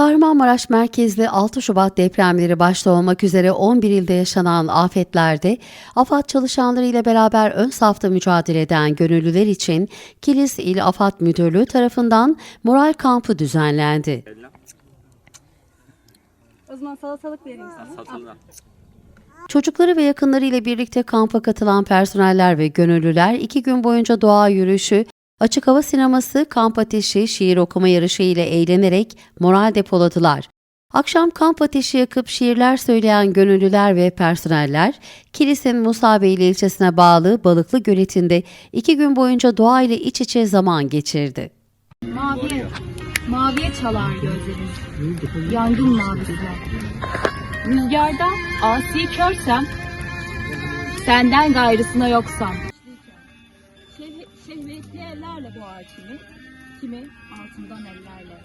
Kahramanmaraş merkezli 6 Şubat depremleri başta olmak üzere 11 ilde yaşanan afetlerde AFAD çalışanları ile beraber ön safta mücadele eden gönüllüler için Kilis İl AFAD Müdürlüğü tarafından moral kampı düzenlendi. O zaman salatalık sana. Çocukları ve yakınları ile birlikte kampa katılan personeller ve gönüllüler iki gün boyunca doğa yürüyüşü, açık hava sineması, kamp ateşi, şiir okuma yarışı ile eğlenerek moral depoladılar. Akşam kamp ateşi yakıp şiirler söyleyen gönüllüler ve personeller, Kilis'in Musabeyli ilçesine bağlı Balıklı Göleti'nde iki gün boyunca doğa ile iç içe zaman geçirdi. Maviye, maviye çalar gözlerim. Yangın mavisine. Rüzgarda asi körsem, senden gayrısına yoksam. Şeh- şehvetli ellerle boğar kimi, kimi altından ellerle.